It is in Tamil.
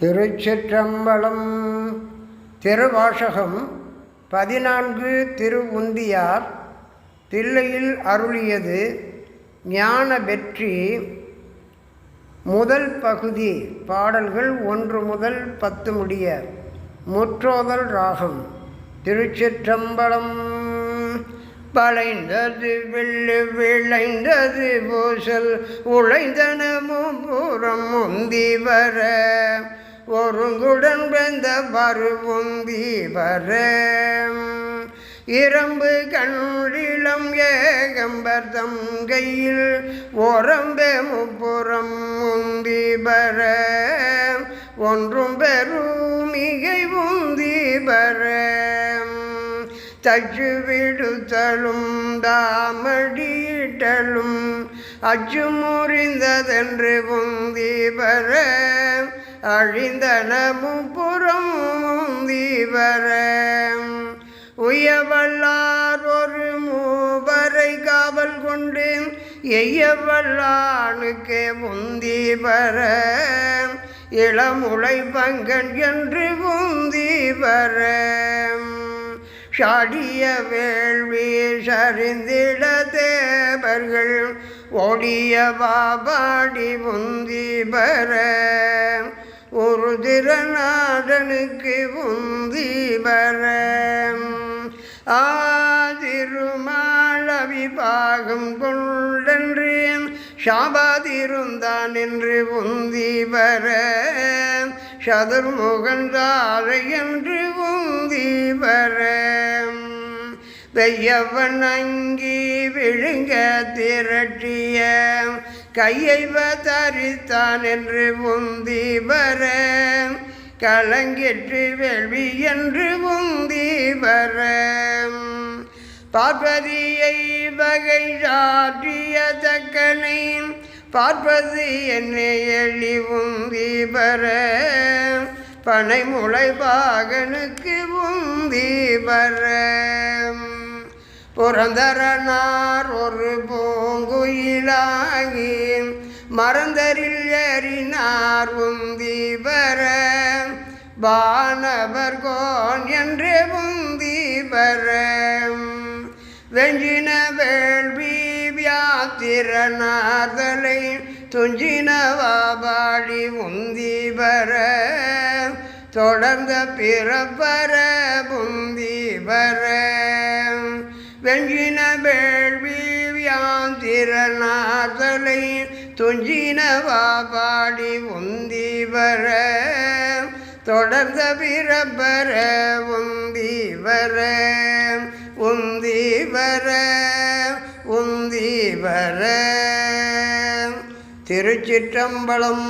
திருச்சிற்றம்பலம் திருவாசகம் பதினான்கு திருவுந்தியார் தில்லையில் அருளியது ஞான வெற்றி முதல் பகுதி பாடல்கள் ஒன்று முதல் பத்து முடிய முற்றோதல் ராகம். திருச்சிற்றம்பலம் வளைந்தது வில்லு விளைந்தது பூசல் உழைந்தனமும் புறம் முந்தி வர ஒருங்குடன் பிறந்த பருவும் வர இரம்பு கண்ணிலம் ஏகம்பர் தங்கையில் ஓரம்பே முப்புறம் முந்தி ஒன்றும் பெருமிகை மிகை வர தச்சு விடுத்தலும் தாமடியிட்டலும் அச்சு முறிந்ததென்று உந்தி அழிந்தனமும் புறம் உந்தி உயவல்லார் ஒரு மூவரை காவல் கொண்டு எய்யவல்லானுக்கே முந்தி வர இளமுளை பங்கன் என்று முந்தி வர சாடிய வேள்வி சரிந்திட தேவர்கள் ஓடிய பாபாடி முந்தி வர ஒரு திருநாடனுக்கு உந்தி வர. ஆதிருமாளவி பாகம் கொண்டன்றேன். ஷாபாதிருந்தான் என்று உந்தி வர. சதுர்முகந்தாரை என்று உந்தி வர. வெய்யவன் அங்கி விழுங்க திரட்டிய. கையை தரித்தான் என்று உந்தி வர கலங்கிற்று வேள்வி என்று உந்தி வர. பார்வதியை வகை சாற்றிய தக்கனை பார்ப்பது என்னை எழி உந்தி வர. பனை முளை பாகனுக்கு உந்தி வர. புரந்தரனார் ஒரு பூங்குயிலாகி மறந்தரில் எறினார் உந்தி வர வானவர் கோன் என்று உந்தி வர வெஞ்சின வேள்வி வியாத்திரநாதலை துஞ்சின வாபாடி உந்தி வர தொடர்ந்த பிறப்பர புந்தி வர வெஞ்சின வேள்வி வியாந்திரநாதலை துஞ்சின வாபாடி உந்தி வர தொடர்ந்த பிறப்பர உந்தி வர உந்தி வர உந்தி வர திருச்சிற்றம்பலம்